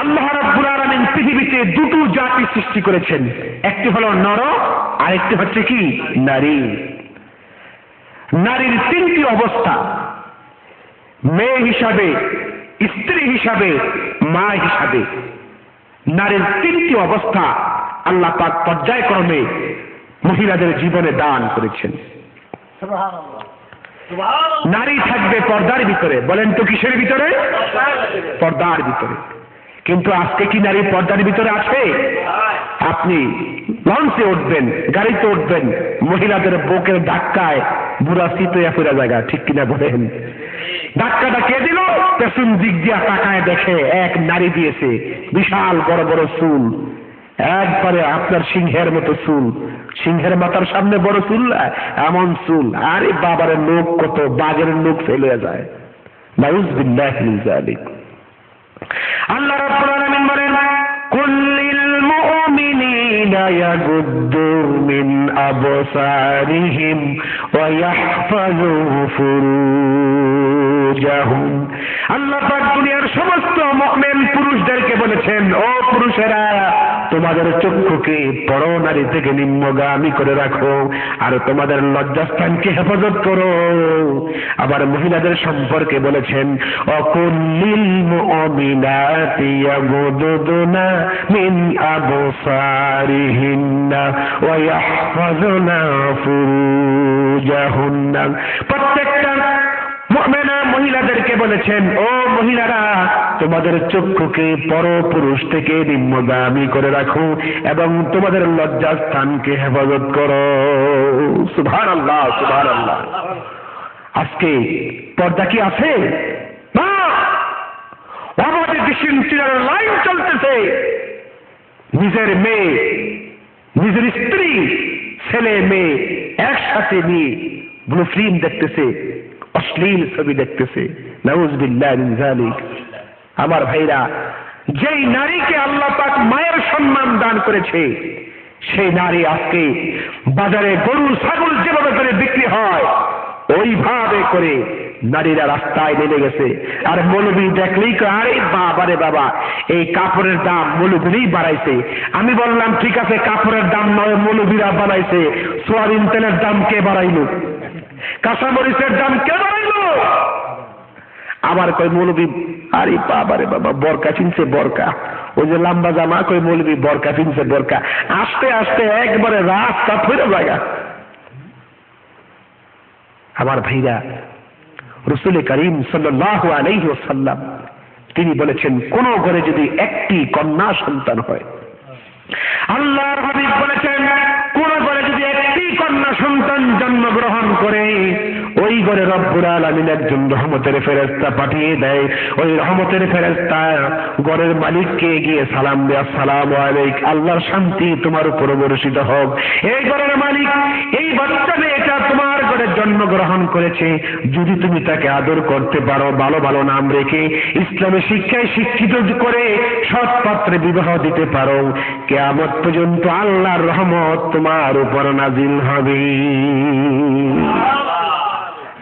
আল্লাহ রাব্বুল আলামিন পৃথিবীতে দুটো জাতি সৃষ্টি করেছেন। একটি হলো নর আরেকটি হচ্ছে কি? নারী। নারীর তিনটি অবস্থা। মেয়ে হিসাবে স্ত্রী হিসাবে মা হিসাবে। নারীর তিনটি অবস্থা আল্লাহ পাক পর্যায়ক্রমে মহিলাদের জীবনে দান করেছেন। নারী থাকবে পর্দার ভিতরে। বলেন তো কিসের ভিতরে। পর্দার ভিতরে। কিন্তু আজকে কি নারী পর্দার ভিতরে আছে? আপনি লঞ্চে উঠবেন, গাড়িতে উঠবেন, মহিলাদের বুকের ধাক্কায় বুড়া শীতয়া ফেরা জায়গা, ঠিক কিনা বলেন? ধাক্কাটা কে দিল? পেছন দিক দিয়া তাকায় দেখে এক নারী দিয়েছে, বিশাল বড় বড় চুল। একবারে আপনার সিংহের মতো চুল। সিংহের মাথার সামনে বড় চুল এমন চুল। আরে বাবার লোক কত বাঘের লোক ফেলে যায়। আল্লাহ يَغُدُّ مِنْ ওয়া ইয়াহফাযু ফুরুজাহুম আল্লাহ পাক দুনিয়ার সমস্ত মুমিন পুরুষদেরকে বলেছেন, ও পুরুষেরা, তোমাদের চক্ষুকে বড় নারী থেকে নিম্নগামী করে রাখো আর তোমাদের লজ্জাস্থানকে হেফাজত করো। আবার মহিলাদের সম্পর্কে বলেছেন অকুল্লিল ইয়াহফাজুনা ফুরুজাহুন্না প্রত্যেকটা মুমিনা মহিলাদেরকে বলেছেন, ও মহিলারা, তোমাদের চক্ষুকে পরপুরুষ থেকে নিম্নগামী করে রাখো এবং তোমাদের লজ্জা স্থানকে হেফাজত করো। সুভান আল্লাহ আজকে পর্দা কি আছে? না। আমাদের দেশের চলতেছে। নিজের মেয়ে, নিজের স্ত্রী ছেলে মেয়ে একসাথে নিয়ে ব্লু ফিল্ম দেখতেছে, অশ্লীল ছবি দেখতেছে। আমার ভাইরা, যেই নারীকে আল্লাহ পাক মায়ের সম্মান দান করেছে, সেই নারী আজকে বাজারে গরু, ছাগল যেভাবে করে বিক্রি হয় ওইভাবে করে নারীরা রাস্তায় নেমে গেছে। আর মৌলবী দেখলেই কয়, আরে বাবারে বাবা এই কাপড়ের দাম মৌলবীরই বাড়াইছে। আমি বললাম ঠিক আছে কাপড়ের দাম নয় মৌলবীরা বাড়াইছে। সোয়াবিন তেলের দাম কে বাড়াইল? কাঁচামরিচের দাম কে বাড়াইলো? আবার কই মৌলবী আরে বাবারে বাবা বরকা চিনছে বরকা। ওই যে লম্বা জামা কই মৌলবী বরকা চিনছে বরকা। আস্তে আস্তে একবারে রাস্তা ফিরে জায়গা আমার ভাইরা, রসুল করিম সাল্লাহ আলাইহি ওসাল্লাম তিনি বলেছেন, কোন ঘরে যদি একটি কন্যা সন্তান হয়, আল্লাহর হাবিব বলেছেন, কোন ঘরে যদি একটি কন্যা সন্তান জন্মগ্রহণ করে, ওই ঘরে রব্বুল আলামিন একজন রহমতের ফেরেস্তা পাঠিয়ে দেয়। ওই রহমতের ফেরেস্তা ঘরের মালিককে গিয়ে সালাম দেয়, আসসালামু আলাইক আল্লাহর শান্তি তোমার উপর বর্ষিত হোক। এই ঘরের মালিক, এই বাচ্চা মেয়েটা তোমার ঘরে জন্মগ্রহণ করেছে। যদি তুমি তাকে আদর করতে পারো, ভালো ভালো নাম রেখে ইসলামী শিক্ষায় শিক্ষিত করে সৎ পাত্রে বিবাহ দিতে পারো, কেয়ামত পর্যন্ত আল্লাহর রহমত তোমার উপর নাজিল হবে।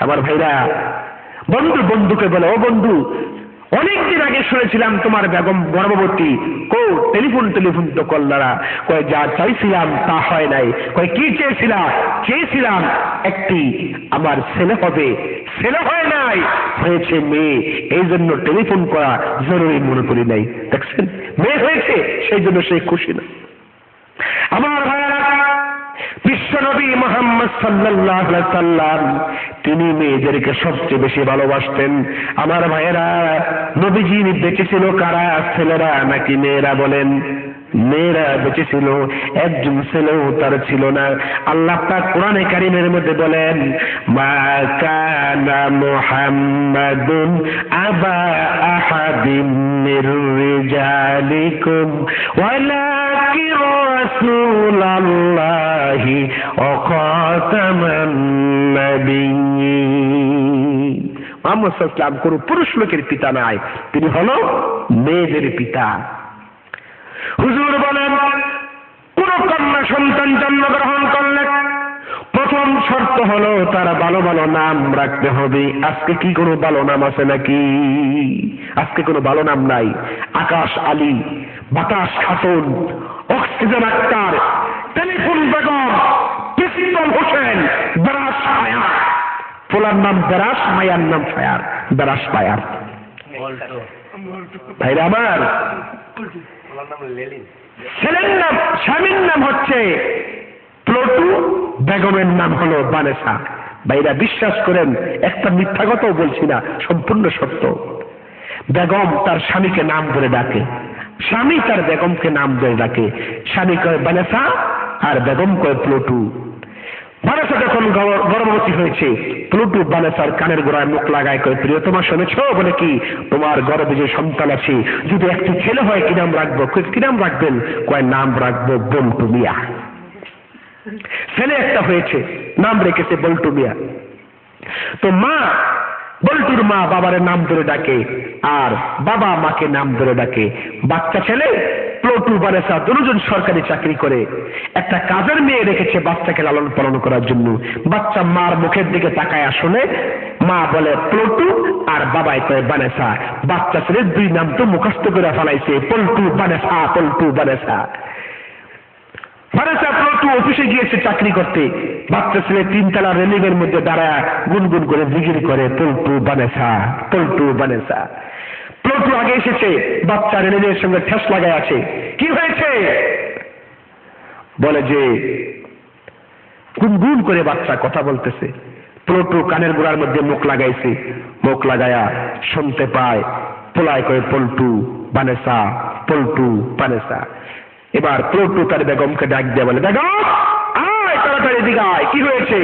আমার ভাইরা, বন্ধু বন্ধুকে বলে, ও বন্ধু অনেকদিন আগে শুনেছিলাম তোমার বেগম গর্ভবতী। কো, টেলিফোন টেলিফোন তো কল্লারা। কয়, যা চাইছিলাম তা হয় নাই। কয়, কি চেয়েছিলাম চেয়েছিলাম একটি আমার ছেলে হবে। ছেলে হয় নাই? হয়েছে মেয়ে। এই জন্য টেলিফোন করা জরুরি মনে করি নাই। দেখছেন? মেয়ে হয়েছে সেই জন্য সে খুশি না। আমার ভাইয়ারা, বিশ্বনবী মোহাম্মদ সাল্লাহ সাল্লাম তিনি মেয়েদেরকে সবচেয়ে বেশি ভালোবাসতেন। আমার ভাইয়েরা, নবীজি বেঁচে ছিল কারা? ছেলেরা নাকি মেয়েরা বলেন। মেয়েরা বেঁচে ছিল একজন ছেলেও তার ছিল না। আল্লাহ পাক কোরআনে কারিমের মধ্যে বলেন, মা কানা মুহাম্মাদুন আবা আহাদিম মির রিজালিকুম, ওয়ালাকিন রাসূলাল্লাহি ওয়া খাতামান নাবিয়্যিন। মোহাম্মদ আলাইহি কোন পুরুষ লোকের পিতা নাই, তিনি হলো মেয়েদের পিতা। হুজুর বলেন, কোন কন্যা সন্তান জন্মগ্রহণ প্রথম শর্ত হলো তার ভালো ভালো নাম রাখতে হবে। আজকে কি কোনো ভালো নাম আছে নাকি? আজকে কোনো ভালো নাম নাই। আকাশ আলী, বাতাস খাতুন অক্সিজেন আক্তার টেলিফোন বেগম পিস্তল হোসেন বেরাস ফায়ার। পোলার নাম বেরাস, মায়ার নাম ফায়ার, বেরাস ফায়ার। ভাইরা আমার, ছেলের নাম, স্বামীর নাম হচ্ছে প্লটু, বেগমের নাম হলো বানেসা। ভাইরা বিশ্বাস করেন, একটা মিথ্যা কথাও বলছি না, সম্পূর্ণ সত্য। বেগম তার স্বামীকে নাম ধরে ডাকে। স্বামী তার বেগমকে নাম ধরে ডাকে। স্বামী কয়, বানেসা আর বেগম কয়, প্লুটু। বানেসা যখন গর- গর্ভবতী হয়েছে, প্লুটু, বানেসার কানের গোড়ায় মুখ লাগায় কয় প্রিয় তোমার শুনেছ বলে কি? তোমার গর্ভে যে সন্তান আছে, যদি একটি ছেলে হয়, কি নাম রাখব? কি নাম রাখবেন? কয়, নাম রাখব বল্টু মিয়া। ছেলে একটা হয়েছে, নাম রেখেছে বল্টু মিয়া। তো মা বল্টুর মা বাবার নাম ধরে ডাকে, আর বাবা মাকে নাম ধরে ডাকে। বাচ্চা ছেলে, প্লটু বারেসা, দুজন সরকারি চাকরি করে। একটা কাজের মেয়ে রেখেছে বাচ্চাকে লালন পালন করার জন্য। বাচ্চা মার মুখের দিকে তাকায় আসলে, মা বলে, প্লটু আর বাবাই কয় বানেসা। বাচ্চা ছেলের দুই নাম তো মুখস্থ করে ফেলাইছে, পল্টু বানেসা পল্টু বানেসা। ফারেসা প্লটু অফিসে গিয়েছে চাকরি করতে বাচ্চা ছেলে তিনতলা রেলিংয়ের মধ্যে দাঁড়ায় গুনগুন করে জিগির করে, পল্টু বানেসা পল্টু বানেসা প্লটু আগে এসেছে, বাচ্চা রেলিংয়ের সঙ্গে ঠেস লাগায় আছে। কি হয়েছে? বলে যে, গুনগুন করে বাচ্চা কথা বলতেছে। প্লটু কানের গোড়ার মধ্যে মুখ লাগাইছে। মুখ লাগায়া শুনতে পায়, পোলায় করে পল্টু বানেসা পল্টু বানেসা এবার প্লটু তার বেগমকে ডাক দিয়ে বলে, বেগম কি হয়েছে?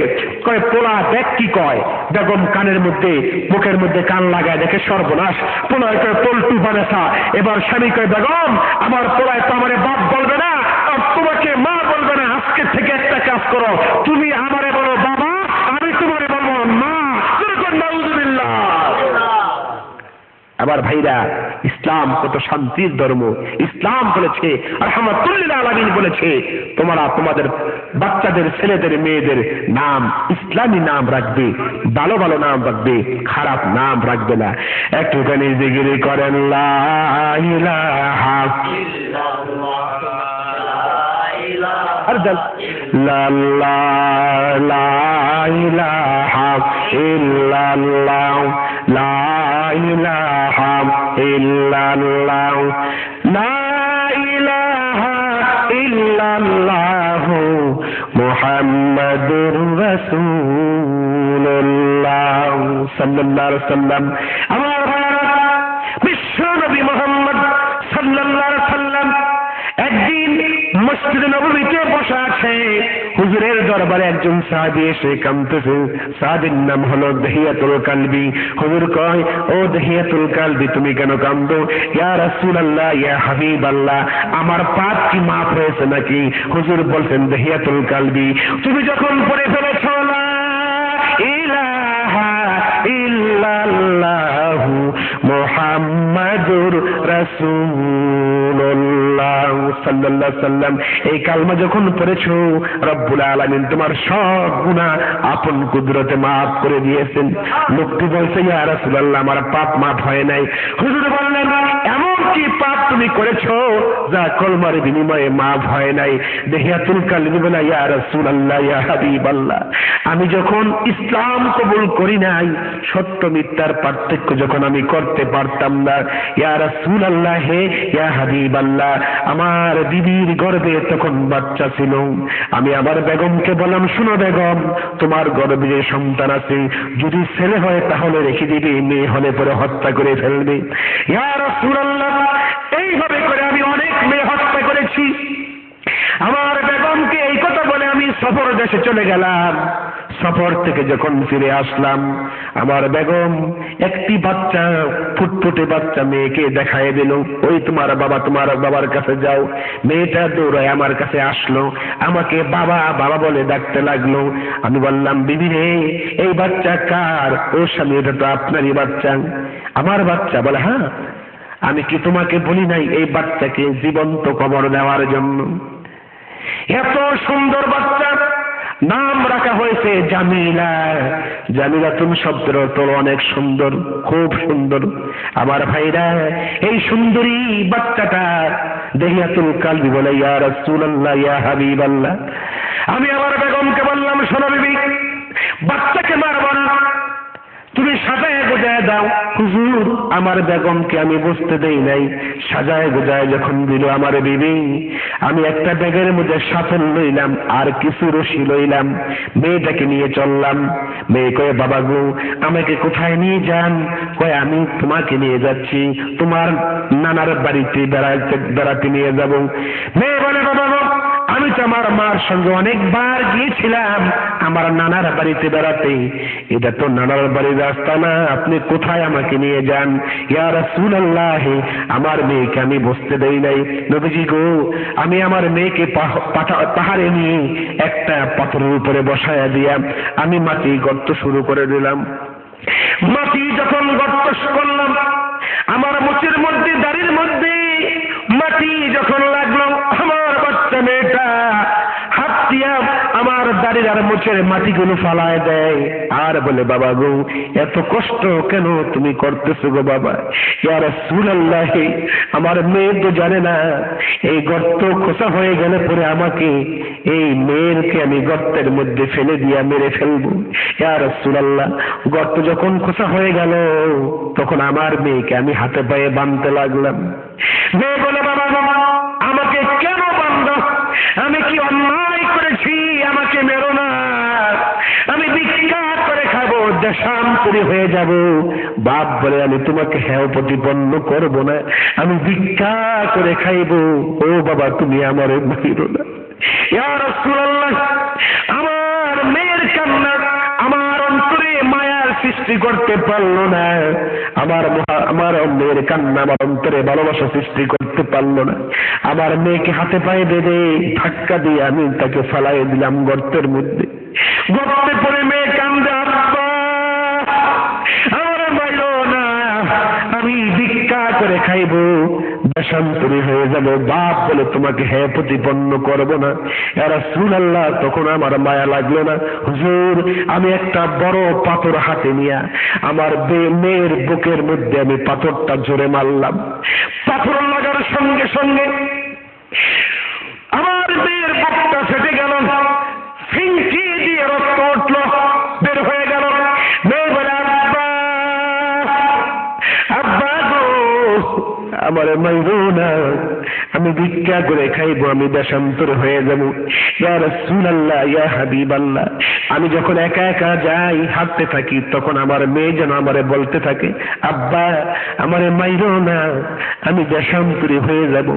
কয়, পোলা দেখ কি কয়। বেগম কানের মধ্যে, মুখের মধ্যে কান লাগায় দেখে সর্বনাশ। পোলায় কয়, পল্টু বানেসা। এবার স্বামী কয়, বেগম, আমার পোলায় তো আমার বাপ বলবে না, আর তোমাকে মা বলবে না, আজকে থেকে একটা কাজ করো। তুমি আমারে বলো বাবা আমি তোমারে বলব মা যেরকম নাউজুবিল্লাহ আবার ভাইরা, ইসলাম কত শান্তির ধর্ম। ইসলাম বলেছে আর রহমাতুল্লিল আলামিন বলেছে, তোমরা তোমাদের বাচ্চাদের, ছেলেদের, মেয়েদের নাম, ইসলামী নাম রাখবে, ভালো ভালো নাম রাখবে, খারাপ নাম রাখবে না। একটুখানি জিগিরি করেন, লা ইলাহা লা ইল্লাল্লাহ। লা ইলাহা ইল্লাল্লাহ। লা ইলাহা ইল্লাল্লাহ মুহাম্মাদুর রাসূলুল্লাহ সাল্লাল্লাহু আলাইহি সাল্লাম আমার বিশ্ব নবী মুহাম্মদ সাল্লাল্লাহু মসজিদে নবমীতে বসা আছে। হুজুরের দরবারে একজন সাহাবি এসে কামতেছে সাহাবির নাম হলো দহিয়াতুল কালবি। হুজুর কয়, ও দহিয়াতুল কালবি, তুমি কেন কান্দো ইয়া রাসূলুল্লাহ, ইয়া হাবিবাল্লাহ, আমার পাপ কি মাফ হয়েছে নাকি? হুজুর বলছেন, দহিয়াতুল কালবি, তুমি যখন পড়ে ফেলেছ ইলাহা ইল্লাল্লাহু মুহাম্মাদুর সাল্লাম, এই কালমা যখন পড়েছো, রব্বুল তোমার সব গুনাহ আপন কুদরতে মাফ করে দিয়েছেন। লোকটি বলছে, ইয়া রাসূলুল্লাহ, আমার পাপ মাফ হয় নাই। হুজুর বললেন, এমন কি পাপ তুমি করেছ? যা কলমার বিনিময়ে মাফ হয় নাই। দেহিয়াতুল কালবি বলা, ইয়া রাসূলুল্লাহ, ইয়া হাবিবাল্লাহ। আমি যখন ইসলাম কবুল করি নাই, সত্য মিথ্যার পার্থক্য যখন আমি করতে পারতাম না, ইয়া রাসূলুল্লাহ, হে ইয়া হাবিবাল্লাহ, আমার দিদির গর্বে তখন বাচ্চা ছিল। আমি আমার বেগমকে বললাম, শুনো বেগম, তোমার গর্ভে যে সন্তান আছে, যদি ছেলে হয় তাহলে রেখে দিবে, মেয়ে হলে পরে হত্যা করে ফেলবে। ইয়া রাসূলুল্লাহ এইভাবে করেছি আমার বেগমকে এই কথা বলে আমি সফর দেশে চলে গেলাম। সফর থেকে যখন ফিরে আসলাম, আমার বেগম একটি বাচ্চা, ফুটফুটে বাচ্চা মেয়েকে দেখায় দিল। ওই তোমার বাবা, তোমার বাবার কাছে যাও। মেয়েটা দৌড়ায় আমার কাছে আসলো। আমাকে বাবা বাবা বলে ডাকতে লাগল। আমি বললাম, বিবি রে, এই বাচ্চা কার? ও স্বামী, এটা তো আপনারই বাচ্চা। আমার বাচ্চা বলে হ্যাঁ আমি কি তোমাকে বলি নাই এই বাচ্চাকে জীবন্ত কবর দেওয়ার জন্য? এত সুন্দর বাচ্চা। নাম রাখা হয়েছে জামিলা। জামিলা তুমি শব্দের অর্থ অনেক সুন্দর, খুব সুন্দর। আমার ভাইরা, এই সুন্দরী বাচ্চাটা দেহিয়াতুল কালবি বলে, ইয়া রাসূলুল্লাহ, ইয়া হাবিবাল্লাহ। আমি আমার বেগমকে বললাম, শোনো বিবি, বাচ্চাকে মারব না। তুমি সাজায় গোজায় দাও। হুজুর, আমার বেগমকে আমি বুঝতে দেই নাই। সাজায় গোজায় যখন দিল আমার বিবি, আমি একটা ব্যাগের মধ্যে সাফল লইলাম, আর কিছু রশি লইলাম। মেয়েটাকে নিয়ে চললাম। মেয়ে কয়ে বাবা গো আমাকে কোথায় নিয়ে যান? কয়ে, আমি তোমাকে নিয়ে যাচ্ছি। তোমার নানার বাড়িতে বেড়াতে বেড়াতে নিয়ে যাব। মেয়ে বলে বাবা আমি তো আমার মার সঙ্গে অনেকবার গিয়েছিলাম। আমার নানার বাড়িতে বেড়াতে। এটা তো নানার বাড়ির রাস্তা না। আপনি কোথায় আমাকে নিয়ে যান? ইয়া রাসূলুল্লাহ, আমার মেয়েকে আমি বসতে দেই নাই। নবীজি গো, আমি আমার মেয়েকে পাহাড়ে নিয়ে একটা পাথরের উপরে বসায়া দিয়া আমি মাটি গর্ত শুরু করে দিলাম। মাটি যখন গর্ত করলাম দাড়ির আর মুচের মাটিগুলো ফালায় দেয়, আর বলে, বাবা গো, এত কষ্ট কেন তুমি করতেছো গো বাবা? ইয়ার সুলাল্লাহ আমার মেয়ে তো জানে না, এই গর্ত খোসা হয়ে গেলে পরে আমাকে এই মেয়েরকে আমি গর্তের মধ্যে ফেলে দিয়া মেরে ফেলব। ইয়ার সুলাল্লাহ গর্ত যখন খোসা হয়ে গেল, তখন আমার মেয়েকে আমি হাতে পায়ে বাঁধতে লাগলাম। মেয়ে বলে, বাবা আমাকে কেন বান্ধ আমি কি অন্যায় করেছি? আমাকে মেরো দেশান্তরি হয়ে যাব। বাপ বলে, আমি তোমাকে হ্যাঁ প্রতিপন্ন করব না। আমি ভিক্ষা করে খাইবো। ও বাবা, তুমি আমার মাইরো না। আমার মেয়ের কান্না আমার অন্তরে মায়ার সৃষ্টি করতে পারল না। আমার আমার মেয়ের কান্না আমার অন্তরে ভালোবাসা সৃষ্টি করতে পারল না। আমার মেয়েকে হাতে পায়ে বেঁধে ধাক্কা দিয়ে আমি তাকে ফালাই দিলাম গর্তের মধ্যে। গর্তে পড়ে মেয়ে করে বউ দেশান্তরী হয়ে যাবে, বাপ বলে তোমাকে হ্যাঁ প্রতিপন্ন করব না। এরা আল্লাহ তখন আমার মায়া লাগল না। হুজুর, আমি একটা বড় পাথর হাতে নিয়ে আমার মেয়ের বুকের মধ্যে আমি পাথরটা জোরে মারলাম। পাথর লাগার সঙ্গে সঙ্গে আমার আমার মাইরো না আমি ভিক্ষা করে খাইবো, আমি দেশান্তর হয়ে যাব। ইয়া রাসূলুল্লাহ, ইয়া হাবিবাল্লাহ। আমি যখন একা একা যাই, হাঁটতে থাকি, তখন আমার মেয়ে যেন আমারে বলতে থাকে, আব্বা, আমারে মাইরো না আমি দেশান্তরী হয়ে যাব।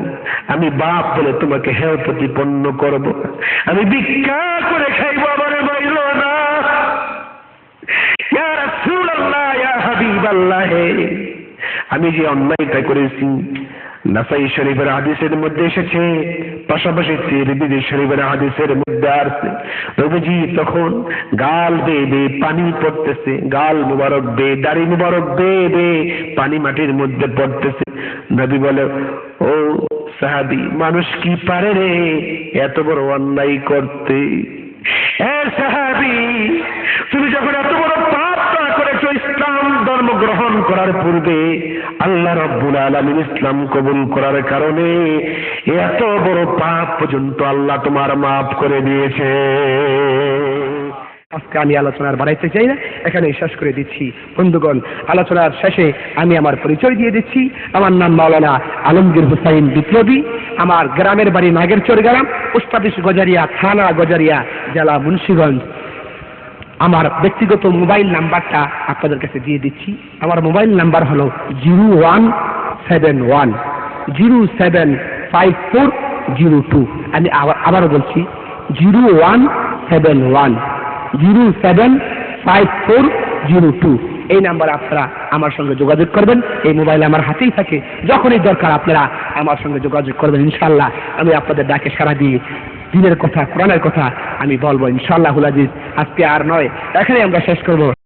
আমি বাপ বলে তোমাকে হেয় প্রতিপন্ন করব। আমি ভিক্ষা করে খাইবো আমারে মাইরো না ইয়া রাসূলুল্লাহ, ইয়া হাবিবাল্লাহ। আমি যে অন্যায়টা করেছি, নাসাই শরীফের হাদিসের মধ্যে এসেছে। পাশাপাশি তিরমিজি শরীফের হাদিসের মধ্যে আসছে নবীজি তখন গাল বেয়ে বেয়ে পানি পড়তেছে, গাল মুবারক বে দাড়ি মুবারক বেয়ে বেয়ে পানি মাটির মধ্যে পড়তেছে। নবী বলে, ও সাহাবি, মানুষ কি পারে রে এত বড় অন্যায় করতে? এ সাহাবি, তুমি যখন এত বড় পাপ করেছ ইসলাম ধর্ম গ্রহণ করার পূর্বে আল্লাহ রব্বুল আলমিন ইসলাম কবুল করার কারণে এত বড় পাপ পর্যন্ত আল্লাহ তোমার মাফ করে দিয়েছে। আজকে আমি আলোচনার বাড়াইতে চাই না এখানে শেষ করে দিচ্ছি। বন্ধুগণ, আলোচনার শেষে আমি আমার পরিচয় দিয়ে দিচ্ছি। আমার নাম মাওলানা আলমগীর হুসাইন বিপ্লবী। আমার গ্রামের বাড়ি নাগেরচর গ্রাম অফিস গজারিয়া, থানা গজারিয়া, জেলা মুন্সিগঞ্জ। আমার ব্যক্তিগত মোবাইল নাম্বারটা আপনাদের কাছে দিয়ে দিচ্ছি। আমার মোবাইল নাম্বার হলো zero one seven one, zero seven five four, zero two. আমি আবার, আবারও বলছি, zero one seven one, zero seven five four, zero two. এই নাম্বারে আপনারা আমার সঙ্গে যোগাযোগ করবেন। এই মোবাইল আমার হাতেই থাকে। যখনই দরকার আপনারা আমার সঙ্গে যোগাযোগ করবেন ইনশাল্লাহ আমি আপনাদের ডাকে সারা দিয়ে দিনের কথা, কোরআনের কথা আমি বলব ইনশাল্লাহ আজিজ। আজকে আর নয় এখানে আমরা শেষ করব।